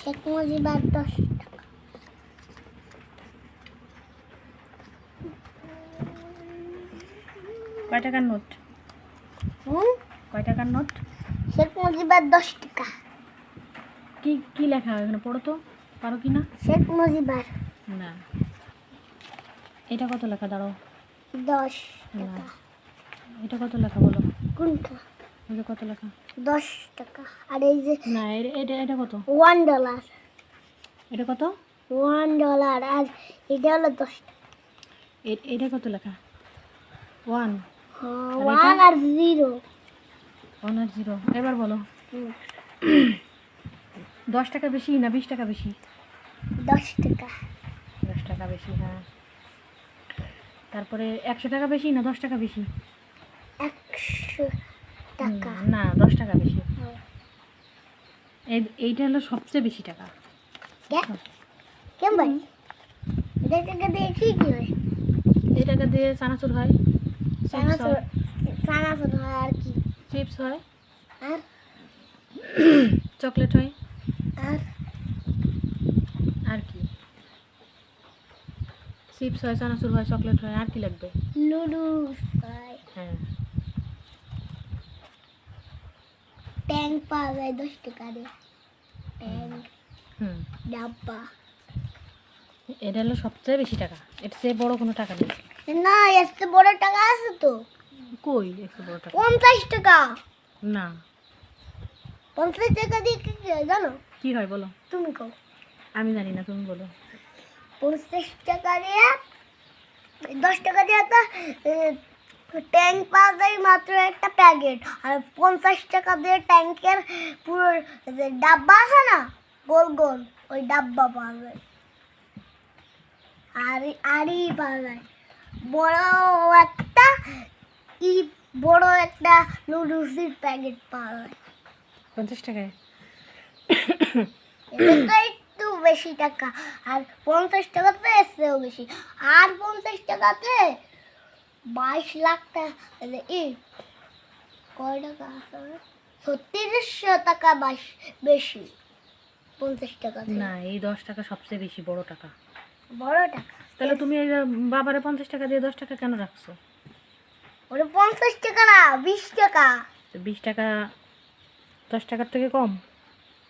শেখ মুজিবার দশ টাকা। কয় টাকার নোট? হুম? কয় টাকার নোট? শেখ মুজিবার দশ টাকা। কি কি লেখা এখানে? পড়ো তো পারো কি না? শেখ মুজিবার। না। এটা কত লেখা? দাঁড়াও। দশ না। এটা কত লেখা বলো? কোনটা? এটা কত লেখা? দশ টাকা। আর এই যে না এটা এটা কত? ওয়ান ডলার এটা কত? ওয়ান ডলার আর এটা হলো দশ টাকা। এ- এটা কত লেখা? ওয়ান হ্যাঁ, আর ওয়ান এটা? আর জিরো ওয়ান আর জিরো এবার বলো। হুম, দশ টাকা বেশি না বিশ টাকা বেশি? দশ টাকা। দশ টাকা বেশি হ্যাঁ। তারপরে একশো টাকা বেশি না দশ টাকা বেশি? একশো টাকা। না দশ টাকা বেশি। এই এইটা হলো সবচেয়ে বেশি টাকা। কেমন ভাই? এটা টাকা দিয়ে কি কি হয় এই টাকা দিয়ে চানাচুর হয়। চানাচুর চানাচুর হয় আর কি। চিপস হয়। আর? চকলেট হয়। আর? আর কি? চিপস হয় চানাচুর হয় চকলেট হয় আর কি লাগবে? নুডলস হয়। হ্যাঁ। ট্যাঙ্ক পাওয়া যায় দশ টাকা দিয়ে ট্যাঙ্ক হুম। ডাব্বা। এটা হলো সবচেয়ে বেশি টাকা। এটা চেয়ে বড় কোনো টাকা নেই। না এত বড় টাকা আছে তো। কই একটু বড় টাকা? পঞ্চাশ টাকা। না। পঞ্চাশ টাকা দিয়ে কি জানো? কি হয় বলো? তুমি কও। আমি জানি না তুমি বলো। পঞ্চাশ টাকা দিয়ে দশ টাকা দিয়ে একটা ট্যাঙ্ক পাওয়া যায় মাত্র একটা প্যাকেট আর পঞ্চাশ টাকা দিয়ে ট্যাঙ্কের পুরো যে ডাব্বা আছে না গোল গোল ওই ডাব্বা পাওয়া যায়। আর আরই পাওয়া যায়। বড় একটা ই বড় একটা নুডলসের প্যাকেট পাওয়া যায়। পঞ্চাশ টাকায়? একটু বেশি টাকা আর পঞ্চাশ টাকাতে এসছেও বেশি। আর পঞ্চাশ টাকাতে বাইশ লাখ টাকা। ই কয় টাকা ছত্রিশশো টাকা বাইশ বেশি। পঞ্চাশ টাকা না এই দশ টাকা সবচেয়ে বেশি বড় টাকা। বড় টাকা। তাহলে তুমি এই বাবারে পঞ্চাশ টাকা দিয়ে দশ টাকা কেন রাখছো? ওটা পঞ্চাশ টাকা না বিশ টাকা। বিশ টাকা দশ টাকার থেকে কম?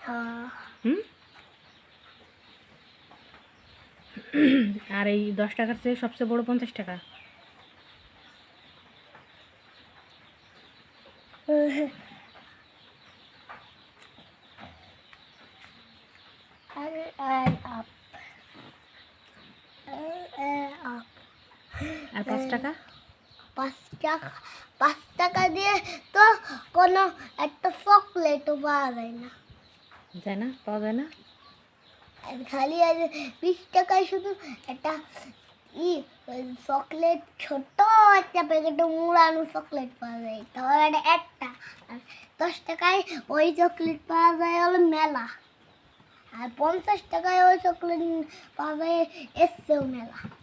হ্যাঁ। হুম? আর এই দশ টাকার চেয়ে সবচেয়ে বড় পঞ্চাশ টাকা? আর পাঁচ টাকা? পাঁচ টাকা পাঁচ টাকা দিয়ে তো কোনো একটা চকলেটও পাওয়া যায় না। যায় না? পাওয়া যায় না? খালি আর বিশ টাকায় শুধু একটা ই চকলেট ছোট একটা প্যাকেটে মুড়ানো চকলেট পাওয়া যায়। তাহলে একটা। আর দশ টাকায় ওই চকলেট পাওয়া যায় হলো মেলা। আর পঞ্চাশ টাকায় ওই চকলেট পাওয়া যায় এসছেও মেলা।